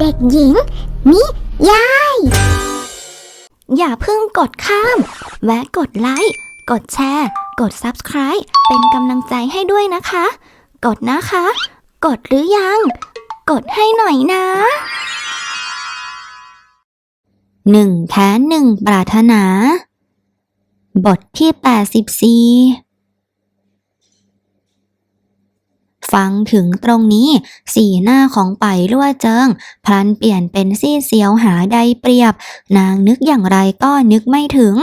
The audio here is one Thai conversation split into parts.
เด็กหญิง นิยาย อย่าเพิ่งกดข้าม แวะกดไลค์ กดแชร์ กด Subscribe เป็นกำลังใจให้ด้วยนะคะ กดนะคะ กดหรือยัง กดให้หน่อยนะหนึ่งแค้นหนึ่งปรารถนา บทที่ 84 ฟังถึงตรงนี้ สีหน้าของไปลั่วเจิง พลันเปลี่ยนเป็นซีดเสียวหาใดเปรียบ นางนึกอย่างไรก็นึกไม่ถึง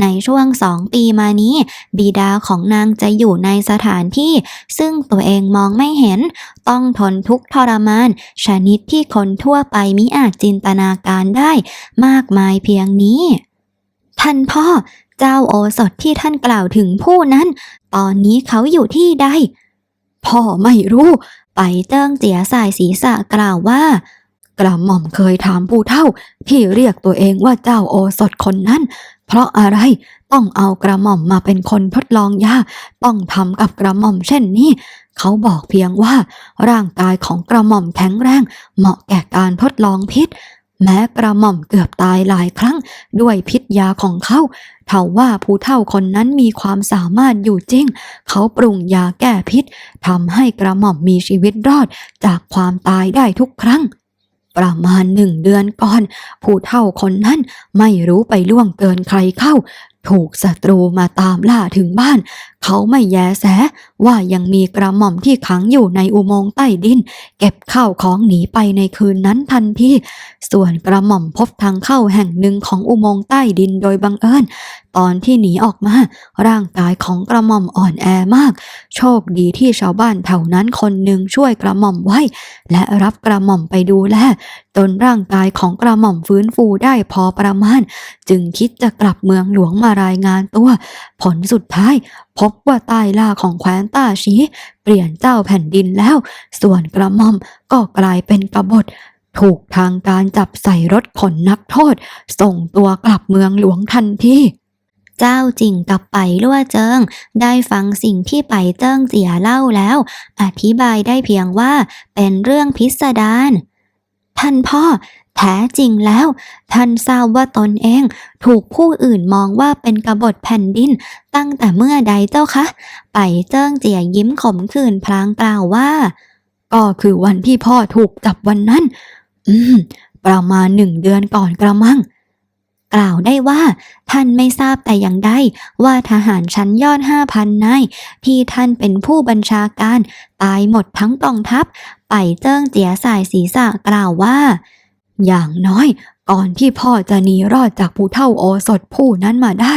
ในช่วงสองปีมานี้ บิดาของนางจะอยู่ในสถานที่ ซึ่งตัวเองมองไม่เห็น ต้องทนทุกข์ทรมาน ชนิดที่คนทั่วไปมิอาจจินตนาการได้ มากมายเพียงนี้ ท่านพ่อ เจ้าโอสถที่ท่านกล่าวถึงผู้นั้น ตอนนี้เขาอยู่ที่ใด พ่อไม่รู้ ไปเติ้งเจียสายศีรษะกล่าวว่า กระหม่อมเคยถามปู่เท่า ที่เรียกตัวเองว่าเจ้าโอสถคนนั้น เพราะอะไรต้องเอากระหม่อมมาเป็นคนทดลองยาต้องทำกับกระหม่อมเช่นนี้เขาบอกเพียงว่า ร่างกายของกระหม่อมแข็งแรง เหมาะแก่การทดลองพิษ แม้กระหม่อมเกือบตายหลายครั้งด้วยพิษยาของเขาเท่าว่าผู้เฒ่าคนนั้นมีความสามารถอยู่จริง เขาปรุงยาแก้พิษทำให้กระหม่อมมีชีวิตรอดจากความตายได้ทุกครั้ง ประมาณหนึ่งเดือนก่อน ผู้เฒ่าคนนั้นไม่รู้ไปล่วงเกินใครเข้า ถูกศัตรูมาตามล่าถึงบ้าน เขาไม่แยแสว่ายังมีกระหม่อมที่ขังอยู่ในอุโมงค์ใต้ดิน เก็บข้าวของหนีไปในคืนนั้นทันทีส่วนกระหม่อมพบทางเข้าแห่งหนึ่งของอุโมงค์ใต้ดินโดยบังเอิญ ตอนที่หนีออกมา ร่างกายของกระหม่อมอ่อนแอมาก โชคดีที่ชาวบ้านแถวนั้นคนหนึ่งช่วยกระหม่อมไว้ และรับกระหม่อมไปดูแลจนร่างกายของกระหม่อมฟื้นฟูได้พอประมาณ จึงคิดจะกลับเมืองหลวงมารายงานตัว ผลสุดท้าย พบว่าใต้ล่าของแคว้นต้าชีเปลี่ยนเจ้าแผ่นดินแล้ว ส่วนกระหม่อมก็กลายเป็นกบฏถูกทางการจับใส่รถขนนักโทษ ส่งตัวกลับเมืองหลวงทันทีเจ้าจิงกับไปลั่วเจิง ได้ฟังสิ่งที่ไปเจิ้งเจียเล่าแล้ว อธิบายได้เพียงว่าเป็นเรื่องพิสดาร ท่านพ่อ แท้จริงแล้ว ท่านทราบว่าตนเอง ถูกผู้อื่นมองว่าเป็นกบฏแผ่นดิน ตั้งแต่เมื่อใดเจ้าคะ ไปเจิ้งเจียยิ้มขมขื่นพลางกล่าวว่า ก็คือวันที่พ่อถูกจับวันนั้น อืม ประมาณหนึ่งเดือนก่อนกระมัง กล่าวได้ว่า ท่านไม่ทราบแต่อย่างใดว่าทหารชั้นยอดห้าพันนายที่ท่านเป็นผู้บัญชาการ ตายหมดทั้งกองทัพ ไปเจิ้งเจียสายศีรษะกล่าวว่า อย่างน้อย ก่อนที่พ่อจะหนีรอดจากผู้เท่าโอสถผู้นั้นมาได้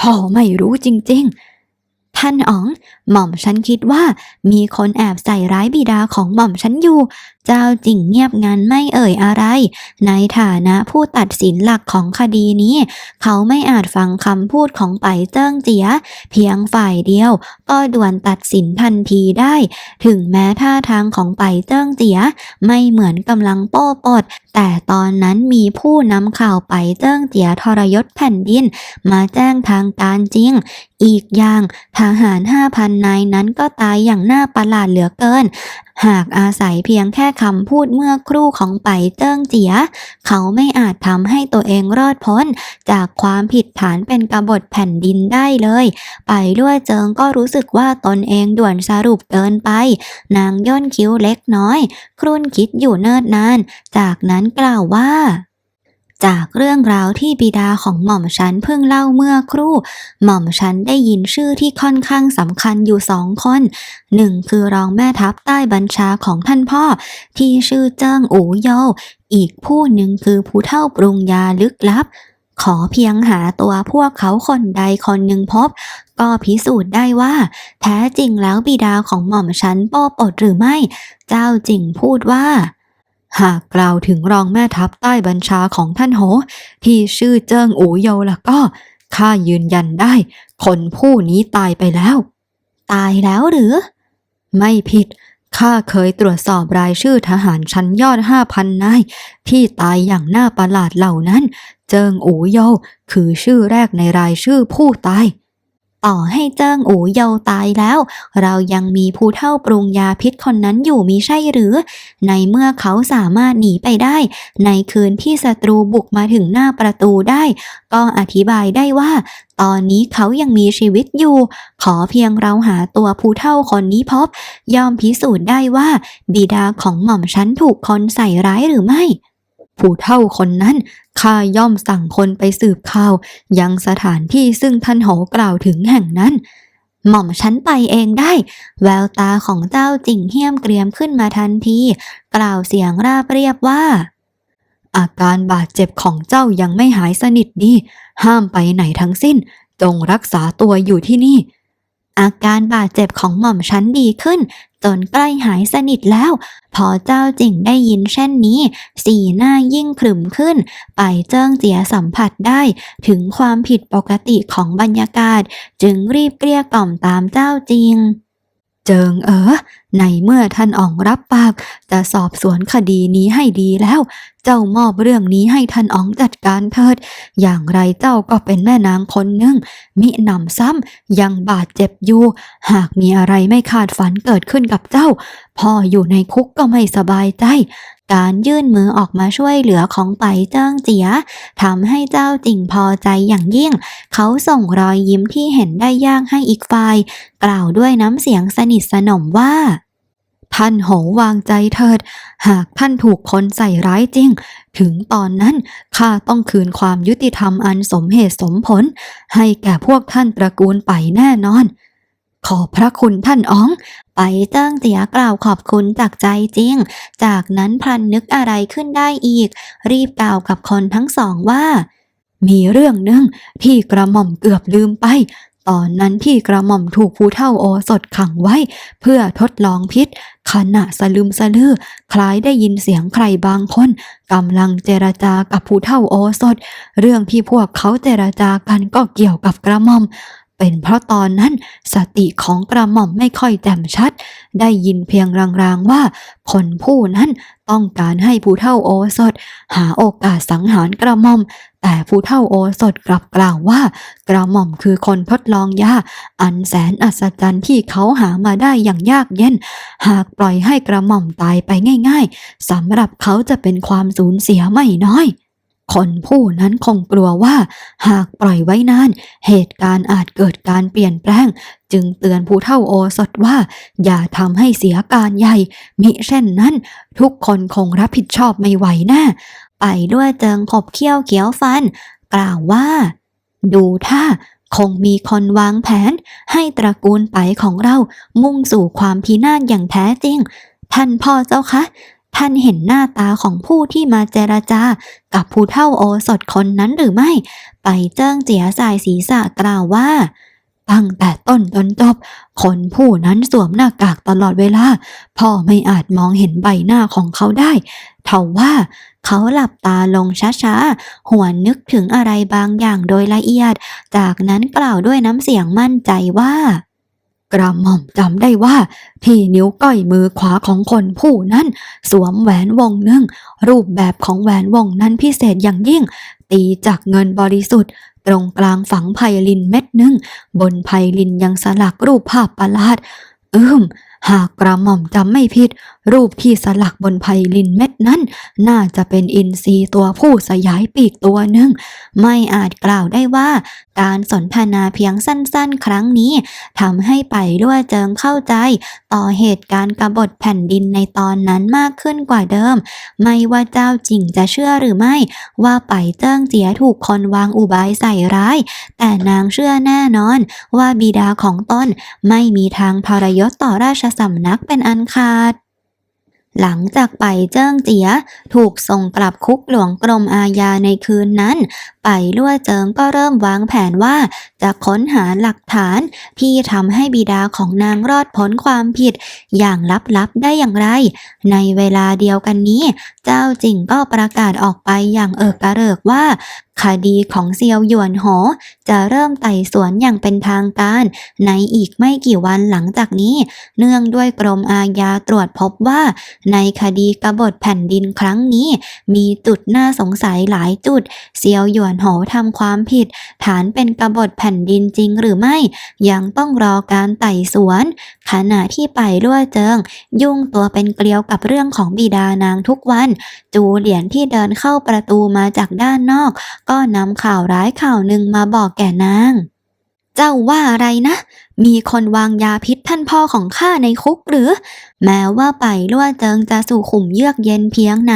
พ่อไม่รู้จริง ๆ ท่านอ๋อง หม่อมฉันคิดว่ามีคนแอบใส่ร้ายบิดาของหม่อมฉันอยู่ เจ้าจิงเงียบงันไม่เอ่ยอะไร ในฐานะผู้ตัดสินหลักของคดีนี้ เขาไม่อาจฟังคำพูดของไปเจิ้งเจีย เพียงฝ่ายเดียว ก็ด่วนตัดสินทันทีได้ ถึงแม้ท่าทางของไปเจิ้งเจีย ไม่เหมือนกำลังโป้ปด แต่ตอนนั้นมีผู้นำข่าวไปเจิ้งเจียทรยศแผ่นดิน มาแจ้งทางการจริง อีกอย่างทหารห้าพันนายนั้นก็ตายอย่างน่าประหลาดเหลือเกิน หากอาศัยเพียงแค่คำพูดเมื่อครู่ของไปเจิ้งเจีย เขาไม่อาจทำให้ตัวเองรอดพ้น จากความผิดฐานเป็นกบฏแผ่นดินได้เลย ไปด้วยเจิงก็รู้สึกว่าตนเองด่วนสรุปเกินไป นางย่นคิ้วเล็กน้อย ครุ่นคิดอยู่เนิ่นนาน จากนั้นกล่าวว่า จากเรื่องราวที่บิดาของหม่อมฉันเพิ่งเล่าเมื่อครู่ หม่อมฉันได้ยินชื่อที่ค่อนข้างสำคัญอยู่สองคนหนึ่งคือรองแม่ทัพใต้บัญชาของท่านพ่อ ที่ชื่อเจิ้งอูโยอีกผู้หนึ่งคือผู้เท่าปรุงยาลึกลับ ขอเพียงหาตัวพวกเขาคนใดคนหนึ่งพบ ก็พิสูจน์ได้ว่า แท้จริงแล้วบิดาของหม่อมฉันโป้ปดหรือไม่ เจ้าจิงพูดว่า หากกล่าวถึงรองแม่ทัพใต้บัญชาของท่านโห ที่ชื่อเจิ้งอูโยล้วก็ข้ายืนยันได้ คนผู้นี้ตายไปแล้ว ตายแล้วหรือ ไม่ผิดข้าเคยตรวจสอบรายชื่อทหารชั้นยอดห้าพันนายที่ตายอย่างน่าประหลาดเหล่านั้น เจิงอูโยคือชื่อแรกในรายชื่อผู้ตาย ต่อให้เจิ้งอูเยาตายแล้ว เรายังมีผู้เท่าปรุงยาพิษคนนั้นอยู่มิใช่หรือ ในเมื่อเขาสามารถหนีไปได้ ในคืนที่ศัตรูบุกมาถึงหน้าประตูได้ ก็อธิบายได้ว่า ตอนนี้เขายังมีชีวิตอยู่ ขอเพียงเราหาตัวผู้เท่าคนนี้พบ ย่อมพิสูจน์ได้ว่า บิดาของหม่อมฉันถูกคนใส่ร้ายหรือไม่ ผู้เท่าคนนั้นข้าย่อมสั่งคนไปสืบข่าว ยังสถานที่ซึ่งท่านโหกล่าวถึงแห่งนั้น หม่อมฉันไปเองได้ แววตาของเจ้าจิ่งเหี้ยมเกรียมขึ้นมาทันที กล่าวเสียงราบเรียบว่า อาการบาดเจ็บของเจ้ายังไม่หายสนิทดี ห้ามไปไหนทั้งสิ้น จงรักษาตัวอยู่ที่นี่อาการบาดเจ็บของหม่อมฉันดีขึ้น จนใกล้หายสนิทแล้ว พอเจ้าจิ่งได้ยินเช่นนี้ สีหน้ายิ่งขรึมขึ้น ไปเจิ้งเจียสัมผัสได้ ถึงความผิดปกติของบรรยากาศ จึงรีบเกลี้ยกล่อมตามเจ้าจริง เจิงเออ ในเมื่อท่านอ่องรับปาก จะสอบสวนคดีนี้ให้ดีแล้ว เจ้ามอบเรื่องนี้ให้ท่านอ่องจัดการเถิด อย่างไรเจ้าก็เป็นแม่นางคนหนึ่ง มิหนำซ้ำยังบาดเจ็บอยู่ หากมีอะไรไม่คาดฝันเกิดขึ้นกับเจ้า พ่ออยู่ในคุกก็ไม่สบายใจ การยื่นมือออกมาช่วยเหลือของไปเจิ้งเจียทำให้เจ้าจิ่งพอใจอย่างยิ่ง เขาส่งรอยยิ้มที่เห็นได้ยากให้อีกฝ่าย กล่าวด้วยน้ำเสียงสนิทสนมว่า ท่านโหวางใจเถิด หากท่านถูกคนใส่ร้ายจริง ถึงตอนนั้นข้าต้องคืนความยุติธรรมอันสมเหตุสมผล ให้แก่พวกท่านตระกูลไปแน่นอน ขอบพระคุณท่านอ๋อง ไปเจิ้งเจียกล่าวขอบคุณจากใจจริง จากนั้นพลันนึกอะไรขึ้นได้อีก รีบกล่าวกับคนทั้งสองว่า มีเรื่องหนึ่งที่กระหม่อมเกือบลืมไป ตอนนั้นที่กระหม่อมถูกผู้เท่าโอสถขังไว้ เพื่อทดลองพิษ ขณะสลืมสลือ คล้ายได้ยินเสียงใครบางคนกำลังเจรจากับผู้เท่าโอสถเรื่องที่พวกเขาเจรจากันก็เกี่ยวกับกระหม่อม เป็นเพราะตอนนั้นสติของกระหม่อมไม่ค่อยแจ่มชัด ได้ยินเพียงรางๆว่า คนผู้นั้นต้องการให้ผู้เท่าโอสถ หาโอกาสสังหารกระหม่อม แต่ผู้เท่าโอสถกลับกล่าวว่า กระหม่อมคือคนทดลองยาอันแสนอัศจรรย์ที่เขาหามาได้อย่างยากเย็น หากปล่อยให้กระหม่อมตายไปง่าย ๆสำหรับเขาจะเป็นความสูญเสียไม่น้อย คนผู้นั้นคงกลัวว่า หากปล่อยไว้นาน เหตุการณ์อาจเกิดการเปลี่ยนแปลง จึงเตือนผู้เท่าโอสถว่า อย่าทำให้เสียการใหญ่ มิเช่นนั้น ทุกคนคงรับผิดชอบไม่ไหวแน่ไปด้วยเจิงขบเขี้ยวเขียวฟัน กล่าวว่า ดูท่าคงมีคนวางแผน ให้ตระกูลไปของเรามุ่งสู่ความพินาศอย่างแท้จริง ท่านพ่อเจ้าคะ ท่านเห็นหน้าตาของผู้ที่มาเจรจา กับผู้เท่าโอสถคนนั้นหรือไม่ ไปเจิ้งเจียสายศีรษะกล่าวว่า ตั้งแต่ต้นจนจบ คนผู้นั้นสวมหน้ากากตลอดเวลา พ่อไม่อาจมองเห็นใบหน้าของเขาได้เท่าว่าเขาหลับตาลงช้าๆ หวนนึกถึงอะไรบางอย่างโดยละเอียด จากนั้นกล่าวด้วยน้ำเสียงมั่นใจว่า กระหม่อมจำได้ว่าที่นิ้วก้อยมือขวาของคนผู้นั้น สวมแหวนวงหนึ่ง รูปแบบของแหวนวงนั้นพิเศษอย่างยิ่ง ตีจากเงินบริสุทธิ์ ตรงกลางฝังไพลินเม็ดหนึ่ง บนไพลินยังสลักรูปภาพประหลาด อืม หากกระหม่อมจำไม่ผิด รูปที่สลักบนไพลินเม็ดนั้น น่าจะเป็นอินทรีตัวผู้สยายปีกตัวหนึ่ง ไม่อาจกล่าวได้ว่า การสนทนาเพียงสั้นๆ ครั้งนี้ทำให้ไปล่วเจิงเข้าใจ ต่อเหตุการณ์กบฏแผ่นดินในตอนนั้นมากขึ้นกว่าเดิม ไม่ว่าเจ้าจริงจะเชื่อหรือไม่ ว่าไปเจิ้งเจียถูกคนวางอุบายใส่ร้าย แต่นางเชื่อแน่นอน ว่าบิดาของตนไม่มีทางทรยศต่อราชสำนักเป็นอันขาด หลังจากไปเจิ้งเจีย ถูกส่งกลับคุกหลวงกรมอาญาในคืนนั้น ไปลั่วเจิงก็เริ่มวางแผนว่าจะค้นหาหลักฐานที่ทำให้บิดาของนางรอดพ้นความผิด อย่างลับๆได้อย่างไร ในเวลาเดียวกันนี้ เจ้าจิงก็ประกาศออกไปอย่างเอิกกระเริกว่า คดีของเซียวหยวนโหจะเริ่มไต่สวนอย่างเป็นทางการ ในอีกไม่กี่วันหลังจากนี้ เนื่องด้วยกรมอาญาตรวจพบว่า ในคดีกบฏแผ่นดินครั้งนี้ มีจุดน่าสงสัยหลายจุด เซียวหยวนโหทำความผิด ฐานเป็นกบฏแผ่นดินจริงหรือไม่ ยังต้องรอการไต่สวน ขณะที่ไปล่วเจิง ยุ่งตัวเป็นเกลียวกับเรื่องของบิดานางทุกวัน จูเหลียนที่เดินเข้าประตูมาจากด้านนอก ก็นำข่าวร้ายข่าวหนึ่งมาบอกแก่นาง เจ้าว่าอะไรนะ มีคนวางยาพิษท่านพ่อของข้าในคุกหรือ แม้ว่าไปล่วเจิงจะสู่ขุมเยือกเย็นเพียงไหน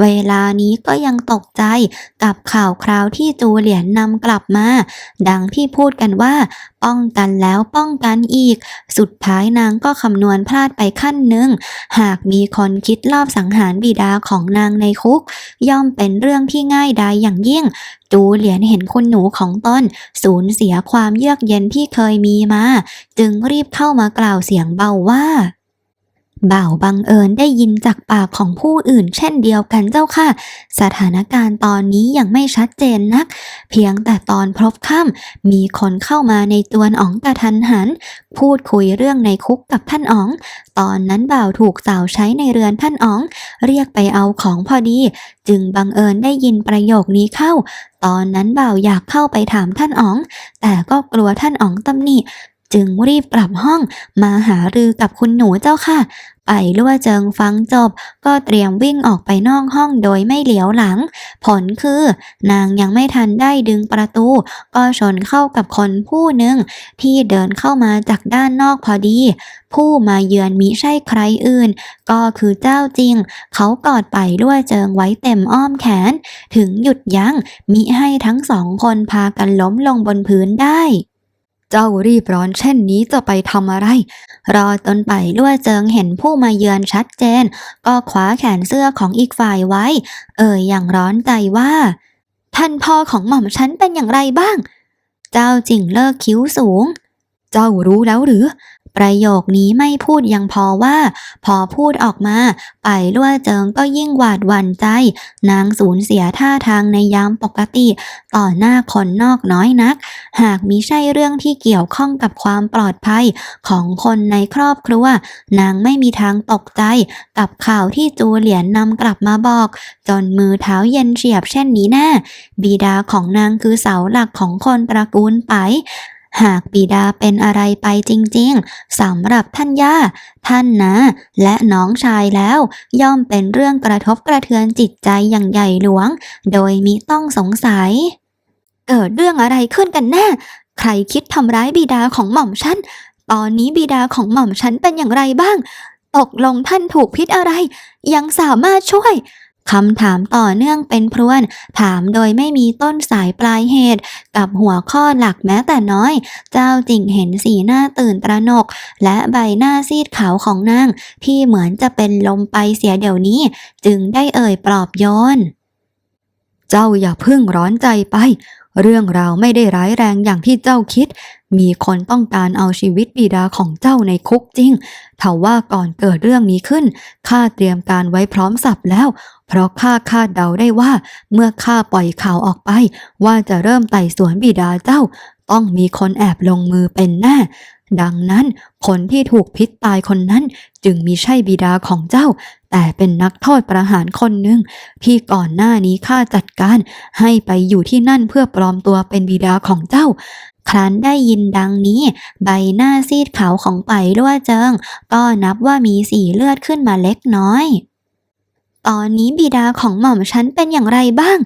เวลานี้ก็ยังตกใจกับข่าวคราวที่จูเหลียนนำกลับมา ดังที่พูดกันว่า ป้องกันแล้วป้องกันอีก สุดท้ายนางก็คำนวณพลาดไปขั้นหนึ่ง หากมีคนคิดลอบสังหารบิดาของนางในคุก ย่อมเป็นเรื่องที่ง่ายดายอย่างยิ่ง จูเหลียนเห็นคุณหนูของตนสูญเสียความเยือกเย็นที่เคยมีมาจึงรีบเข้ามากล่าวเสียงเบาว่า บ่าวบังเอิญได้ยินจากปากของผู้อื่นเช่นเดียวกันเจ้าค่ะ สถานการณ์ตอนนี้ยังไม่ชัดเจนนัก เพียงแต่ตอนพบค่ำมีคนเข้ามาในตวนอ๋องกระทันหัน พูดคุยเรื่องในคุกกับท่านอ๋อง ตอนนั้นบ่าวถูกสาวใช้ในเรือนท่านอ๋อง เรียกไปเอาของพอดี จึงบังเอิญได้ยินประโยคนี้เข้าตอนนั้นบ่าวอยากเข้าไปถามท่านอ๋อง แต่ก็กลัวท่านอ๋องตำหนิ จึงรีบกลับห้องมาหารือกับคุณหนูเจ้าค่ะ ไปลั่วเจิงฟังจบ ก็เตรียมวิ่งออกไปนอกห้องโดยไม่เหลียวหลัง ผลคือ นางยังไม่ทันได้ดึงประตู ก็ชนเข้ากับคนผู้หนึ่งที่เดินเข้ามาจากด้านนอกพอดี ผู้มาเยือนมิใช่ใครอื่น ก็คือเจ้าจริง เขากอดไปด้วเจิงไว้เต็มอ้อมแขน ถึงหยุดยัง้งมิให้ทั้งสองคนพากันล้มลงบนพื้นได้ เจ้ารีบร้อนเช่นนี้จะไปทำอะไร รอจนไปล่วเจิงเห็นผู้มาเยือนชัดเจน ก็คว้าแขนเสื้อของอีกฝ่ายไว้ เอ่ยอย่างร้อนใจว่า ท่านพ่อของหม่อมฉันเป็นอย่างไรบ้าง เจ้าจิงเลิกคิ้วสูง เจ้ารู้แล้วหรือ ประโยคนี้ไม่พูดยังพอว่า พอพูดออกมาไปล่วเจิงก็ยิ่งหวาดหวั่นใจ นางสูญเสียท่าทางในยามปกติ ต่อหน้าคนนอกน้อยนัก หากมิใช่เรื่องที่เกี่ยวข้องกับความปลอดภัยของคนในครอบครัว นางไม่มีทางตกใจกับข่าวที่จูเหลียนนำกลับมาบอก จนมือเท้าเย็นเฉียบเช่นนี้แน่บิดาของนางคือเสาหลักของคนตระกูลไป หากบิดาเป็นอะไรไปจริงๆสำหรับท่านย่า ท่านนะ และน้องชายแล้ว ย่อมเป็นเรื่องกระทบกระเทือนจิตใจอย่างใหญ่หลวง โดยมิต้องสงสัย เกิดเรื่องอะไรขึ้นกันแน่ ใครคิดทำร้ายบิดาของหม่อมฉันตอนนี้บิดาของหม่อมฉันเป็นอย่างไรบ้าง ตกลงท่านถูกพิษอะไร ยังสามารถช่วย คำถามต่อเนื่องเป็นพรวน ถามโดยไม่มีต้นสายปลายเหตุ กับหัวข้อหลักแม้แต่น้อย เจ้าจิ่งเห็นสีหน้าตื่นตระหนก และใบหน้าซีดขาวของนาง ที่เหมือนจะเป็นลมไปเสียเดี๋ยวนี้ จึงได้เอ่ยปลอบโยน เจ้าอย่าพึ่งร้อนใจไป เรื่องราวไม่ได้ร้ายแรงอย่างที่เจ้าคิด มีคนต้องการเอาชีวิตบิดาของเจ้าในคุกจริงทว่าก่อนเกิดเรื่องนี้ขึ้นข้าเตรียมการไว้พร้อมสับแล้ว เพราะข้าคาดเดาได้ว่า เมื่อข้าปล่อยข่าวออกไป ว่าจะเริ่มไต่สวนบิดาเจ้า ต้องมีคนแอบลงมือเป็นแน่ดังนั้นคนที่ถูกพิษตายคนนั้นจึงมีใช่บิดาของเจ้า แต่เป็นนักโทษประหารคนหนึ่ง ที่ก่อนหน้านี้ข้าจัดการ ให้ไปอยู่ที่นั่นเพื่อปลอมตัวเป็นบิดาของเจ้า ครั้นได้ยินดังนี้ ใบหน้าซีดขาวของไปล่วเจิง ก็นับว่ามีสีเลือดขึ้นมาเล็กน้อย ตอนนี้บิดาของหม่อมฉันเป็นอย่างไรบ้าง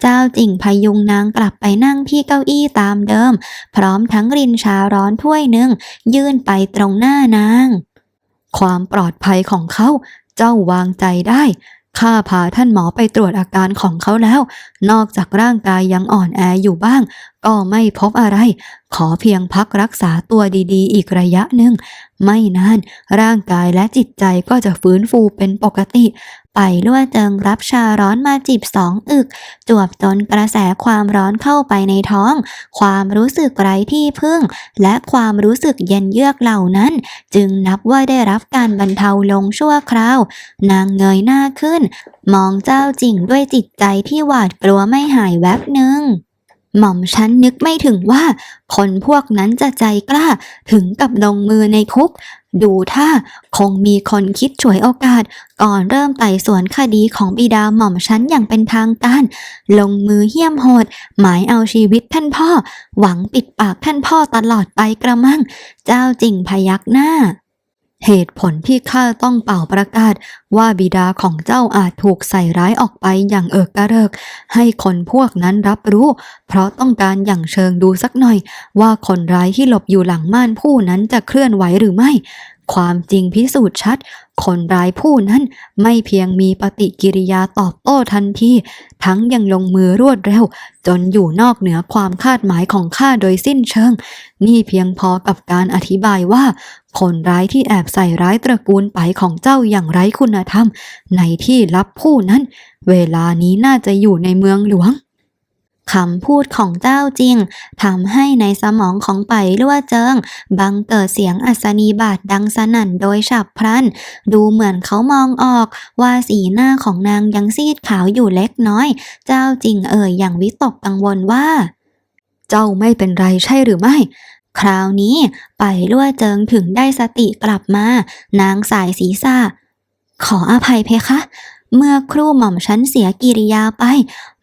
เจ้าจิ่งพยุงนางกลับไปนั่งที่เก้าอี้ตามเดิม พร้อมทั้งรินชาร้อนถ้วยหนึ่ง ยื่นไปตรงหน้านาง ความปลอดภัยของเขา เจ้าวางใจได้ ข้าพาท่านหมอไปตรวจอาการของเขาแล้ว นอกจากร่างกายยังอ่อนแออยู่บ้าง ก็ไม่พบอะไร ขอเพียงพักรักษาตัวดีๆ อีกระยะหนึ่ง ไม่นาน ร่างกายและจิตใจก็จะฟื้นฟูเป็นปกติ ไปล่วเจิงรับชาร้อนมาจีบสองอึก จวบจนกระแสความร้อนเข้าไปในท้อง ความรู้สึกไร้ที่พึ่ง และความรู้สึกเย็นเยือกเหล่านั้น จึงนับว่าได้รับการบรรเทาลงชั่วคราว นางเงยหน้าขึ้น มองเจ้าจริงด้วยจิตใจที่หวาดกลัวไม่หายแวบหนึ่ง หม่อมฉันนึกไม่ถึงว่า คนพวกนั้นจะใจกล้าถึงกับลงมือในคุก ดูท่าคงมีคนคิดฉวยโอกาส ก่อนเริ่มไต่สวนคดีของบิดาหม่อมฉันอย่างเป็นทางการ ลงมือเหี้ยมโหด หมายเอาชีวิตท่านพ่อ หวังปิดปากท่านพ่อตลอดไปกระมัง เจ้าจริงพยักหน้า เหตุผลที่ข้าต้องเป่าประกาศว่าบิดาของเจ้าอาจถูกใส่ร้ายออกไปอย่างเอิกกระเริก ให้คนพวกนั้นรับรู้ เพราะต้องการอย่างเชิงดูสักหน่อย ว่าคนร้ายที่หลบอยู่หลังม่านผู้นั้นจะเคลื่อนไหวหรือไม่ ความจริงพิสูจน์ชัด คนร้ายผู้นั้นไม่เพียงมีปฏิกิริยาตอบโต้ทันที ทั้งยังลงมือรวดเร็ว จนอยู่นอกเหนือความคาดหมายของข้าโดยสิ้นเชิง นี่เพียงพอกับการอธิบายว่า คนร้ายที่แอบใส่ร้ายตระกูลไปของเจ้าอย่างไร้คุณธรรม ในที่ลับผู้นั้น เวลานี้น่าจะอยู่ในเมืองหลวงคำพูดของเจ้าจริงทำให้ในสมองของไปลั่วเจิง บังเกิดเสียงอัศนีบาทดังสนั่นโดยฉับพลัน ดูเหมือนเขามองออก ว่าสีหน้าของนางยังซีดขาวอยู่เล็กน้อย เจ้าจริงเอ่ยอย่างวิตกกังวลว่า เจ้าไม่เป็นไรใช่หรือไม่ คราวนี้ไปลั่วเจิงถึงได้สติกลับมา นางสายศีรษะขออภัยเพคะ เมื่อครู่หม่อมฉันเสียกิริยาไป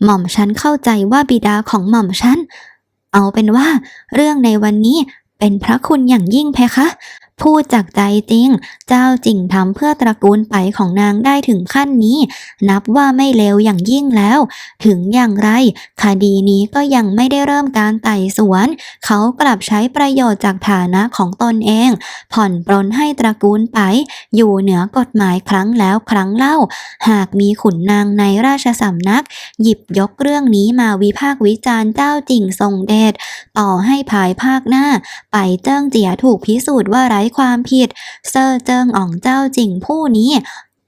หม่อมฉันเข้าใจว่าบิดาของหม่อมฉัน เอาเป็นว่า เรื่องในวันนี้เป็นพระคุณอย่างยิ่งเพคะ พูดจากใจจริง เจ้าจริงทำเพื่อตระกูลไปของนางได้ถึงขั้นนี้ นับว่าไม่เลวอย่างยิ่งแล้ว ถึงอย่างไร คดีนี้ก็ยังไม่ได้เริ่มการไต่สวน เขากลับใช้ประโยชน์จากฐานะของตนเอง ผ่อนปรนให้ตระกูลไป อยู่เหนือกฎหมายครั้งแล้วครั้งเล่า หากมีขุนนางในราชสำนัก หยิบยกเรื่องนี้มาวิพากษ์วิจารณ์เจ้าจริงทรงเดชต่อให้ภายภาคหน้า ไปเจิ้งเจียถูกพิสูจน์ว่าไร้ความผิด เซอร์เจิงอ่องเจ้าจิงผู้นี้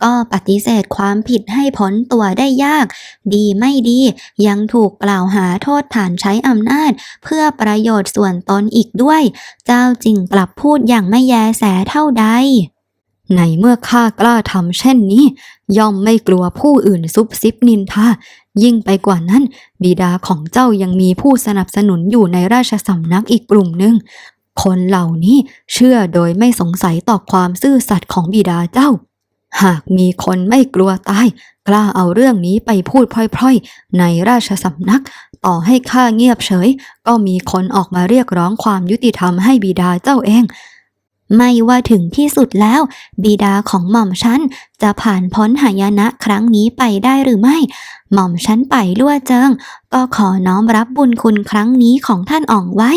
ก็ปฏิเสธความผิดให้พ้นตัวได้ยาก ดีไม่ดี ยังถูกกล่าวหาโทษฐานใช้อำนาจ เพื่อประโยชน์ส่วนตนอีกด้วย เจ้าจิงกลับพูดอย่างไม่แยแสเท่าใดในเมื่อข้ากล้าทำเช่นนี้ ย่อมไม่กลัวผู้อื่นซุบซิบนินทายิ่งไปกว่านั้น บิดาของเจ้ายังมีผู้สนับสนุนอยู่ในราชสำนักอีกกลุ่มหนึ่ง คนเหล่านี้เชื่อโดยไม่สงสัยต่อความซื่อสัตย์ของบิดาเจ้า หากมีคนไม่กลัวตาย กล้าเอาเรื่องนี้ไปพูดพร่อยๆ ในราชสำนัก ต่อให้ข้าเงียบเฉย ก็มีคนออกมาเรียกร้องความยุติธรรมให้บิดาเจ้าเอง ไม่ว่าถึงที่สุดแล้ว บิดาของหม่อมฉันจะผ่านพ้นหายนะครั้งนี้ไปได้หรือไม่ หม่อมฉันไปลั่วเจิง ก็ขอน้อมรับบุญคุณครั้งนี้ของท่านอ่องไว้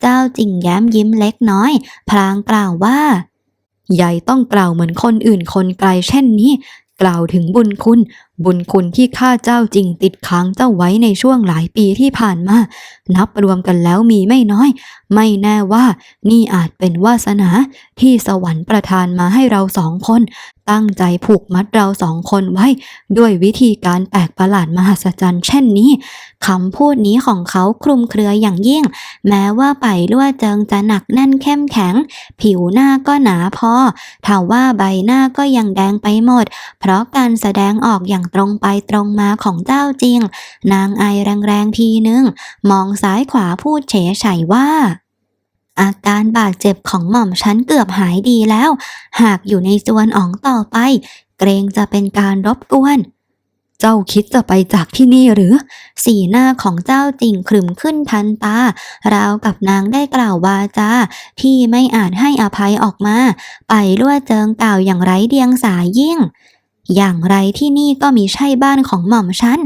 เจ้าจิงแย้มยิ้มเล็กน้อย พลางกล่าวว่าใหญ่ต้องกล่าวเหมือนคนอื่นคนไกลเช่นนี้ กล่าวถึงบุญคุณ บุญคุณที่ข้าเจ้าจริงติดค้างเจ้าไว้ในช่วงหลายปีที่ผ่านมา นับรวมกันแล้วมีไม่น้อย ไม่แน่ว่านี่อาจเป็นวาสนาที่สวรรค์ประทานมาให้เราสองคน ตั้งใจผูกมัดเราสองคนไว้ ด้วยวิธีการแปลกประหลาดมหัศจรรย์เช่นนี้คำพูดนี้ของเขาคลุมเครืออย่างยิ่ง แม้ว่าไปลั่วเจิงจะหนักแน่นเข้มแข็ง ผิวหน้าก็หนาพอถ้าว่าใบหน้าก็ยังแดงไปหมด เพราะการแสดงออกอย่างตรงไปตรงมาของเจ้าจริง นางไอแรงๆทีนึง มองซ้ายขวาพูดเฉยไฉว่า อาการบาดเจ็บของหม่อมฉันเกือบหายดีแล้ว หากอยู่ในจวนอ๋องต่อไป เกรงจะเป็นการรบกวน เจ้าคิดจะไปจากที่นี่หรือ สีหน้าของเจ้าจริงขรึมขึ้นทันตา ราวกับนางได้กล่าววาจาที่ไม่อาจให้อภัยออกมา ไปลั่วเจิงกล่าวอย่างไร้เดียงสายิ่ง อย่างไรที่นี่ก็มีใช่บ้านของหม่อมฉัน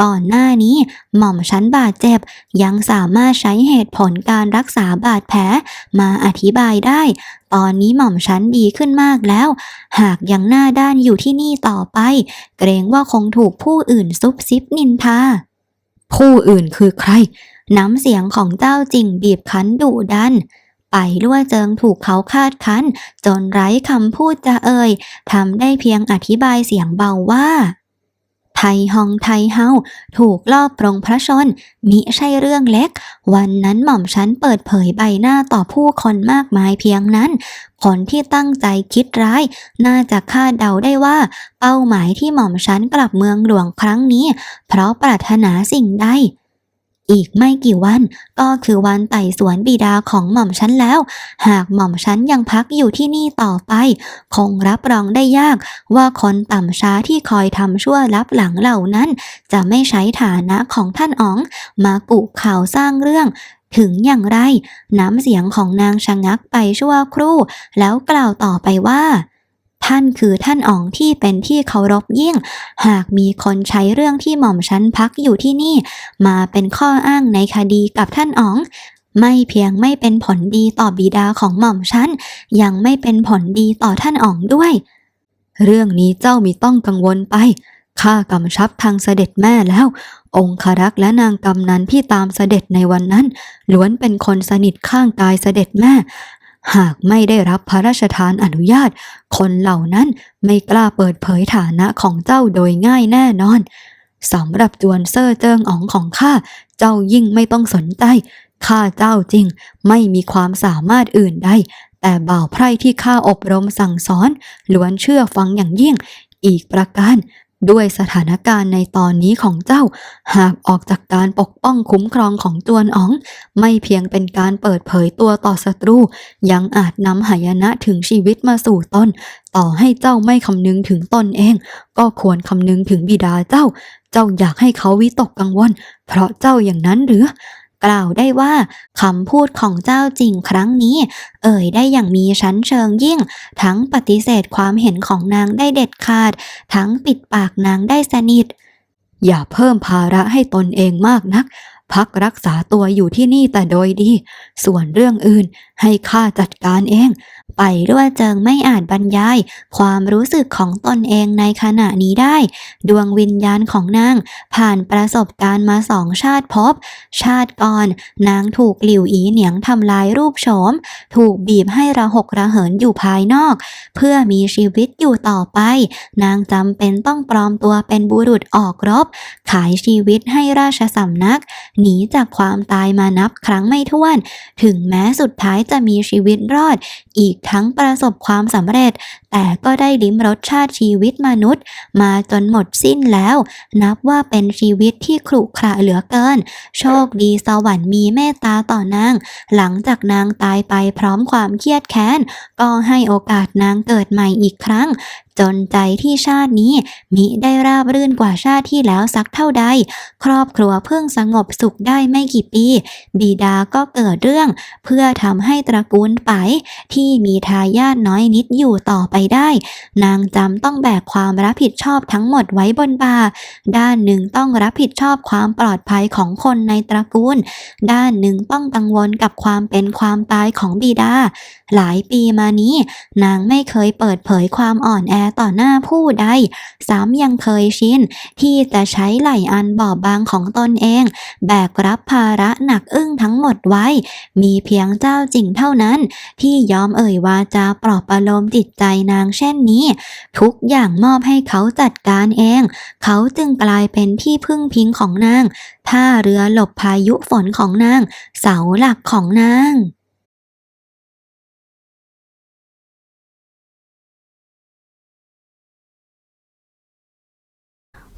ก่อนหน้านี้หม่อมฉันบาดเจ็บ ยังสามารถใช้เหตุผลการรักษาบาดแผลมาอธิบายได้ ตอนนี้หม่อมฉันดีขึ้นมากแล้ว หากยังหน้าด้านอยู่ที่นี่ต่อไป เกรงว่าคงถูกผู้อื่นซุบซิบนินทา ผู้อื่นคือใคร น้ำเสียงของเจ้าจริงบีบคั้นดุดัน ไปล่วเจิงถูกเขาคาดคั้น จนไร้คำพูดจะเอ่ยทำได้เพียงอธิบายเสียงเบาว่า ไทฮองไทเฮาถูกลอบปรงพระชน มิใช่เรื่องเล็ก วันนั้นหม่อมฉันเปิดเผยใบหน้าต่อผู้คนมากมายเพียงนั้น คนที่ตั้งใจคิดร้าย น่าจะคาดเดาได้ว่า เป้าหมายที่หม่อมฉันกลับเมืองหลวงครั้งนี้ เพราะปรารถนาสิ่งใด อีกไม่กี่วัน ก็คือวันไต่สวนบิดาของหม่อมฉันแล้ว หากหม่อมฉันยังพักอยู่ที่นี่ต่อไป คงรับรองได้ยาก ว่าคนต่ำช้าที่คอยทำชั่วลับหลังเหล่านั้น จะไม่ใช้ฐานะของท่านอ๋อง มากุข่าวสร้างเรื่องถึงอย่างไร น้ำเสียงของนางชะงักไปชั่วครู่ แล้วกล่าวต่อไปว่า ท่านคือท่านอ๋องที่เป็นที่เคารพยิ่ง หากมีคนใช้เรื่องที่หม่อมฉันพักอยู่ที่นี่ มาเป็นข้ออ้างในคดีกับท่านอ๋อง ไม่เพียงไม่เป็นผลดีต่อบิดาของหม่อมฉันยังไม่เป็นผลดีต่อท่านอ๋องด้วย เรื่องนี้เจ้ามีต้องกังวลไปข้ากำชับทางเสด็จแม่แล้ว องครักษ์และนางกำนันที่ตามเสด็จในวันนั้น ล้วนเป็นคนสนิทข้างกายเสด็จแม่ หากไม่ได้รับพระราชทานอนุญาต คนเหล่านั้นไม่กล้าเปิดเผยฐานะของเจ้าโดยง่ายแน่นอนสำหรับจวนเซอร์เจิงอ๋องของข้า เจ้ายิ่งไม่ต้องสนใจ ข้าเจ้าจริง ไม่มีความสามารถอื่นใด แต่บ่าวไพร่ที่ข้าอบรมสั่งสอน ล้วนเชื่อฟังอย่างยิ่ง อีกประการ ด้วยสถานการณ์ในตอนนี้ของเจ้า หากออกจากการปกป้องคุ้มครองของจวนอ๋อง ไม่เพียงเป็นการเปิดเผยตัวต่อศัตรู ยังอาจนำหายนะถึงชีวิตมาสู่ตน ต่อให้เจ้าไม่คำนึงถึงตนเอง ก็ควรคำนึงถึงบิดาเจ้า เจ้าอยากให้เขาวิตกกังวล เพราะเจ้าอย่างนั้นหรือ กล่าวได้ว่าคำพูดของเจ้าจริงครั้งนี้ เอ่ยได้อย่างมีชั้นเชิงยิ่ง ทั้งปฏิเสธความเห็นของนางได้เด็ดขาด ทั้งปิดปากนางได้สนิท อย่าเพิ่มภาระให้ตนเองมากนัก พักรักษาตัวอยู่ที่นี่แต่โดยดี ส่วนเรื่องอื่นให้ข้าจัดการเอง ไปด้วยเจิงไม่อาจบรรยาย ความรู้สึกของตนเองในขณะนี้ได้ ดวงวิญญาณของนาง ผ่านประสบการณ์มาสองชาติภพชาติก่อน นางถูกหลิวอีเหนียงทำลายรูปโฉม ถูกบีบให้ระหกระเหินอยู่ภายนอก เพื่อมีชีวิตอยู่ต่อไป นางจำเป็นต้องปลอมตัวเป็นบุรุษออกรบ ขายชีวิตให้ราชสำนัก หนีจากความตายมานับครั้งไม่ถ้วน ถึงแม้สุดท้ายจะมีชีวิตรอดอีกทั้งประสบความสำเร็จแต่ก็ได้ลิ้มรสชาติชีวิตมนุษย์ มาจนหมดสิ้นแล้ว นับว่าเป็นชีวิตที่ขรุขระเหลือเกิน โชคดีสวรรค์มีเมตตาต่อนาง หลังจากนางตายไปพร้อมความเครียดแค้น ก็ให้โอกาสนางเกิดใหม่อีกครั้ง จนใจที่ชาตินี้ มิได้ราบรื่นกว่าชาติที่แล้วสักเท่าใด ครอบครัวเพิ่งสงบสุขได้ไม่กี่ปี บิดาก็เกิดเรื่อง เพื่อทำให้ตระกูลไปที่มีทายาทน้อยนิดอยู่ต่อไปได้ นางจำต้องแบกความรับผิดชอบทั้งหมดไว้บนบ่าด้านหนึ่งต้องรับผิดชอบความปลอดภัยของคนในตระกูล ด้านหนึ่งต้องกังวลกับความเป็นความตายของบิดา หลายปีมานี้ นางไม่เคยเปิดเผยความอ่อนแอต่อหน้าผู้ใด ซ้ำยังเคยชินที่จะใช้ไหลอันบอบบางของตนเอง แบกรับภาระหนักอึ้งทั้งหมดไว้ มีเพียงเจ้าจริงเท่านั้น ที่ยอมเอ่ยวาจาปลอบประโลมจิตใจนางเช่นนี้ ทุกอย่างมอบให้เขาจัดการเอง เขาจึงกลายเป็นที่พึ่งพิงของนางท่าเรือหลบพายุฝนของนาง เสาหลักของนาง